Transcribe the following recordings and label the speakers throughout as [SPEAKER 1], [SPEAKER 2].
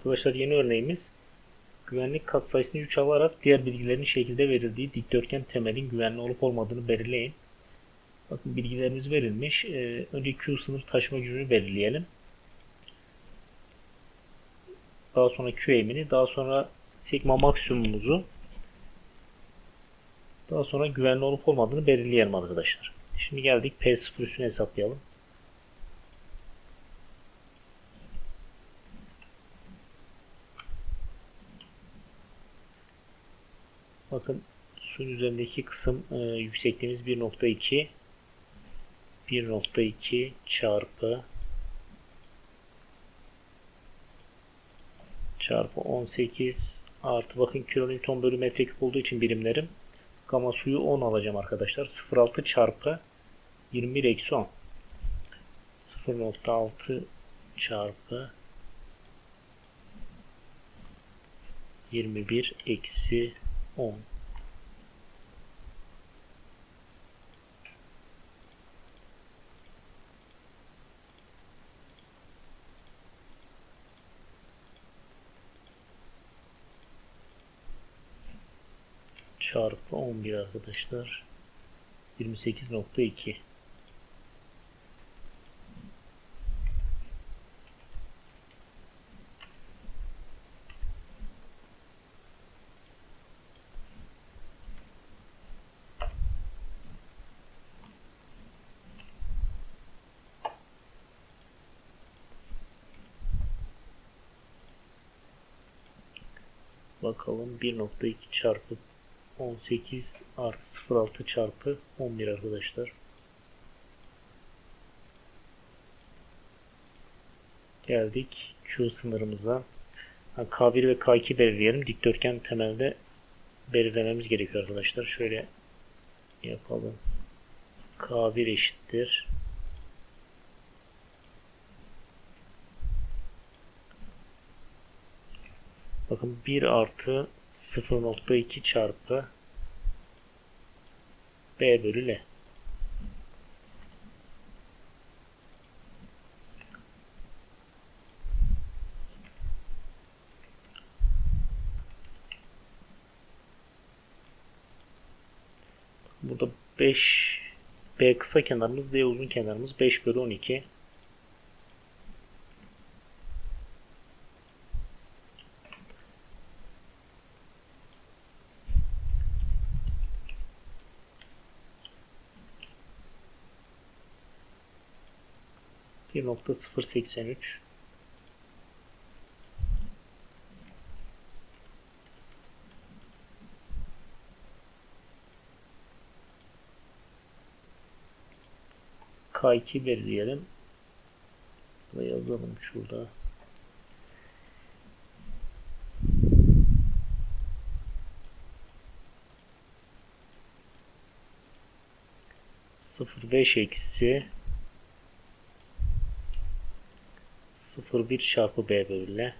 [SPEAKER 1] Arkadaşlar yeni örneğimiz güvenlik katsayısını 3 alarak diğer bilgilerin şekilde verildiği dikdörtgen temelin güvenli olup olmadığını belirleyin. Bakın bilgilerimiz verilmiş. Ee, önce Q sınır taşıma gücünü belirleyelim. Daha sonra Q eğimini, daha sonra sigma maksimumumuzu, daha sonra güvenli olup olmadığını belirleyelim arkadaşlar. Şimdi geldik P0 üstünü hesaplayalım. Bakın suyun üzerindeki kısım e, yüksekliğimiz 1.2 1.2 çarpı çarpı 18 artı bakın kilonewton bölü metreküp olduğu için birimlerim gama suyu 10 alacağım arkadaşlar. 0.6 çarpı 21 eksi 10 0.6 çarpı 21 eksi 10 çarpı 11 arkadaşlar. 28.2 Bakalım 1.2 çarpı 18 artı 0.6 çarpı 11 arkadaşlar. Geldik Q sınırımıza. K1 ve K2 belirleyelim. Dikdörtgen temelde belirlememiz gerekiyor arkadaşlar. Şöyle yapalım. K1 eşittir. Bakın 1 artı 0.2 çarpı B bölü L. Burada 5 B kısa kenarımız D uzun kenarımız 5 bölü 12. Bir nokta sıfır seksen üç. K2 belirleyelim. Ve yazalım şurada. Sıfır beş eksi 0,1 çarpı b bölüne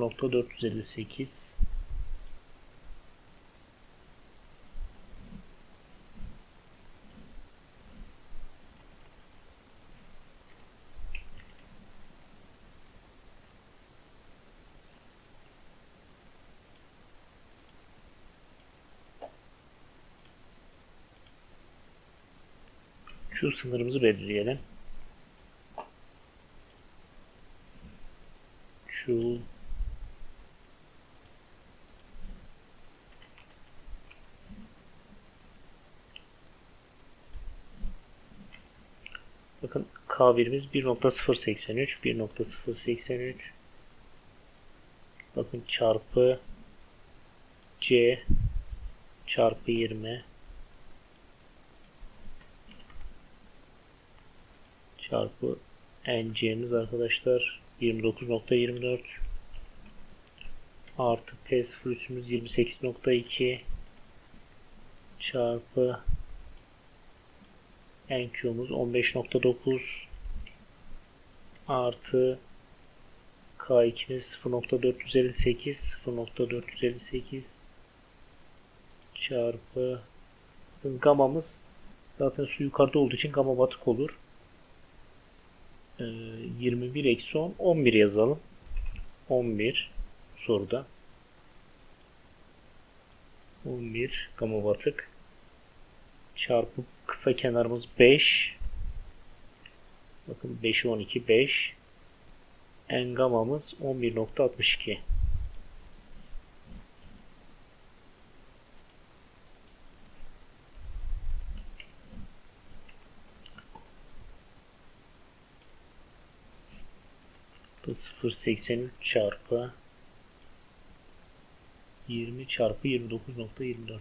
[SPEAKER 1] nokta 458 Şu sınırımızı belirleyelim. Şu. Bakın K1'imiz 1.083 1.083 Bakın çarpı C çarpı 20 çarpı nc'miz arkadaşlar 29.24 artı p0 üssümüz 28.2 çarpı NQ'muz 15.9 artı K2'miz 0.458 0.458 çarpı gamamız zaten su yukarıda olduğu için gama batık olur. Ee, 21 eksi 10 11 yazalım. 11 soruda. 11 gama batık çarpı kısa kenarımız 5 bakın 5'i 12 5 en gamamız 11.62 0.83 çarpı 20 çarpı 29.24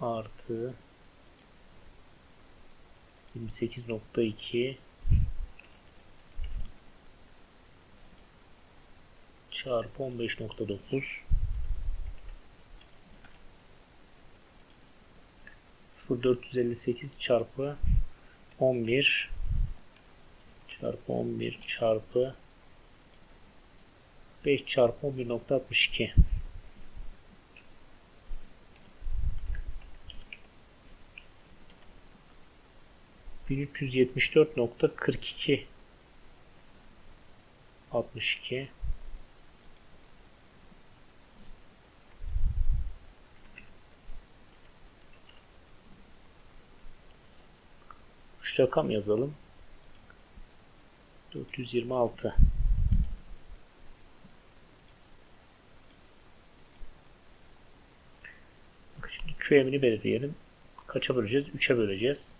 [SPEAKER 1] artı 28.2 çarpı 15.9 0458 çarpı 11 çarpı 11 çarpı 5 çarpı 11.62 1374.42 62 Üç rakam yazalım. 426 Şimdi QM'ini belirleyelim. Kaça böleceğiz? 3'e böleceğiz.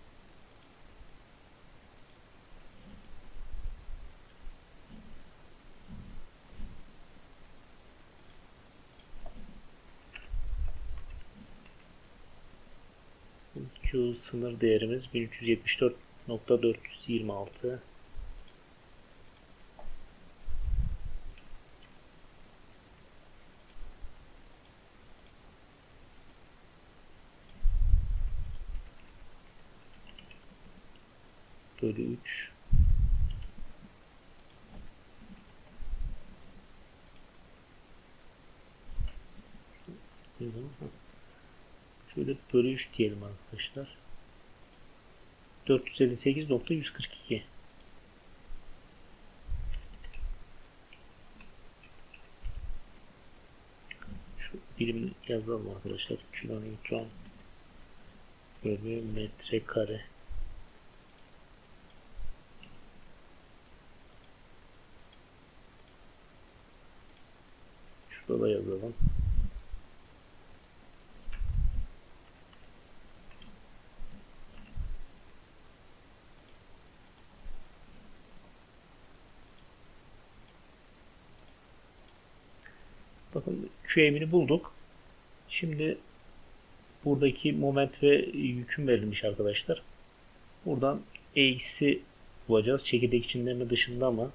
[SPEAKER 1] Sınır değerimiz 1374.426 bölü 3 Şöyle bölü 3 diyelim arkadaşlar. 458.142 Şu birim yazalım arkadaşlar. Bölü metrekare Şurada da yazalım. Bakın QM'ini bulduk. Şimdi buradaki moment ve yüküm verilmiş arkadaşlar. Buradan X'i bulacağız. Çekirdek içinde mi dışında mı?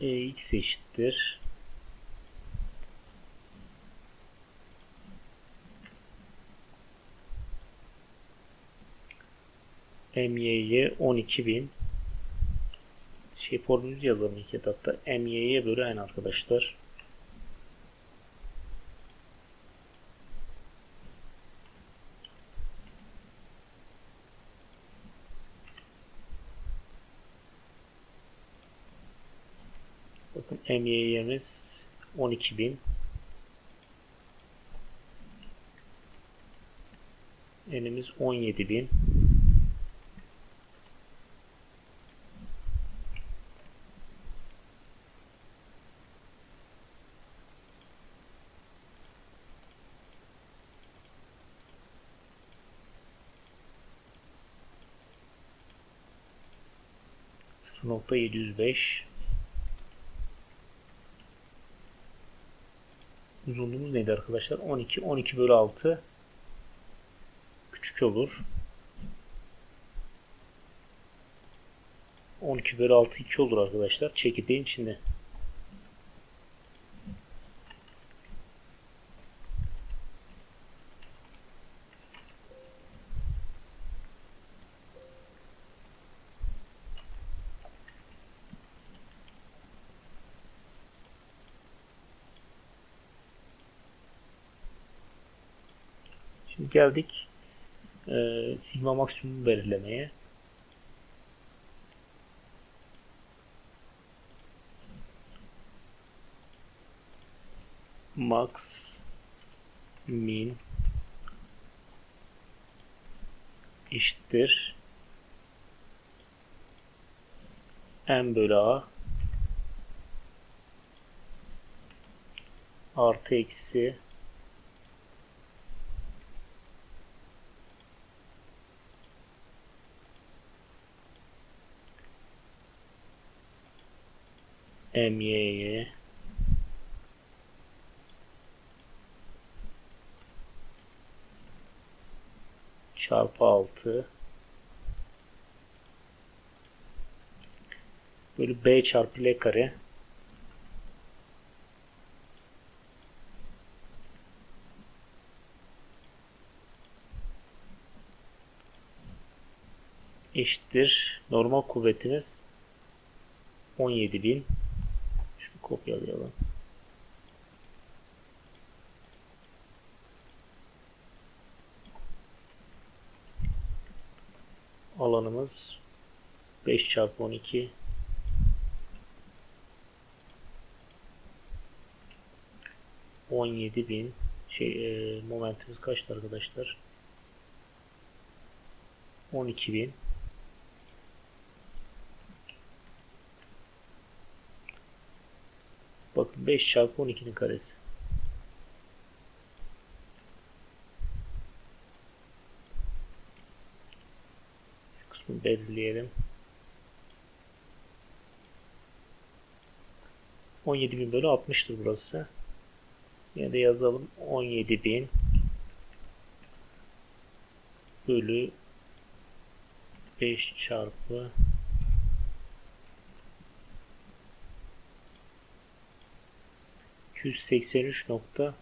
[SPEAKER 1] X eşittir. MY'ye 12.000 şey formülü yazalım ilk etapta. MY'ye bölü N arkadaşlar. Bakın MY'miz 12.000 N'imiz 17.000 0.705 Uzunluğumuz neydi arkadaşlar? 12. 12 bölü 6 küçük olur. 12 bölü 6 2 olur arkadaşlar. Çekirdeğin içinde. Geldik e, sigma maksimum belirlemeye. Max min eşittir n bölü a artı eksi MY'ye çarpı 6 bölü B çarpı L kare. Eşittir. Normal kuvvetimiz 17.000 Kopyalayalım. Alanımız 5 çarpı 12 17 bin. Şey e, momentimiz kaçtı arkadaşlar? 12 bin Bakın 5 çarpı 12'nin karesi. Şu kısmı belirleyelim. 17.000 bölü 60'tır burası. Yine de yazalım. 17.000 bölü 5 çarpı 283.333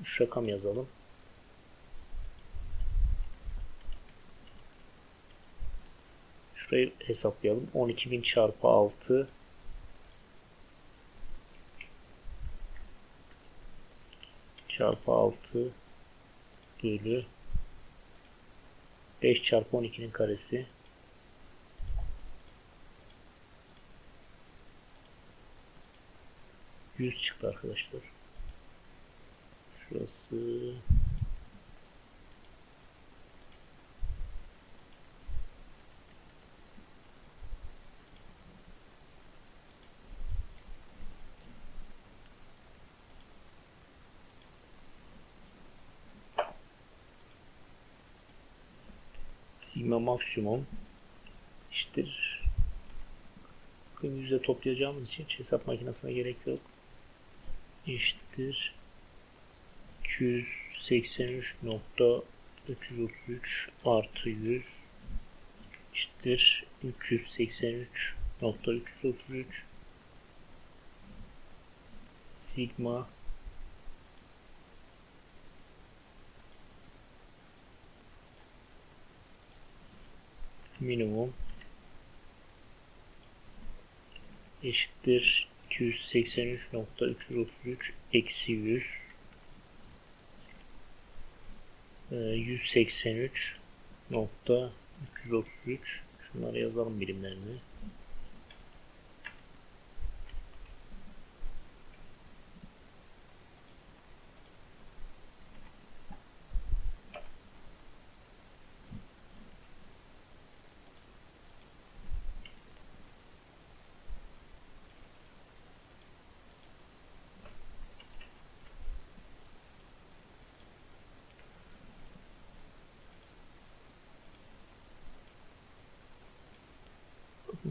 [SPEAKER 1] 3 rakam yazalım. Şurayı hesaplayalım. 12.000 çarpı 6 çarpı 6 bölü 5 çarpı 12'nin karesi 100 çıktı arkadaşlar. Şurası sigma maksimum eşittir. Yüzde toplayacağımız için hesap makinesine gerek yok eşittir 283.333 artı 100 eşittir 383.333 sigma minimum eşittir 283.333 eksi 100 183.333 şunları yazalım birimlerini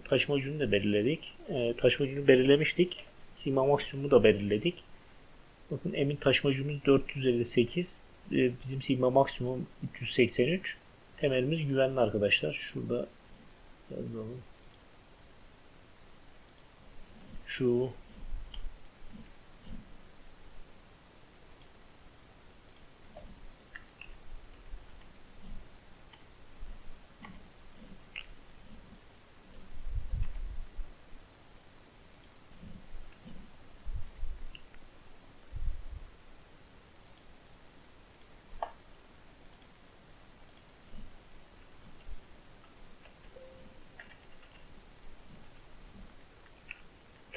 [SPEAKER 1] taşıma ucunu da belirledik. E, taşıma ucunu belirlemiştik. Sima maksimumu da belirledik. Bakın emin taşıma ucumuz 458. E, bizim sima maksimum 383. Temelimiz güvenli arkadaşlar. Şurada yazalım. Şu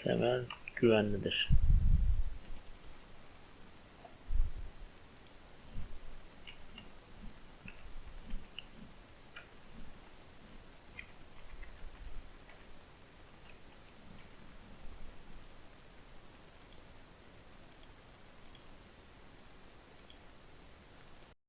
[SPEAKER 1] temel güvenlidir.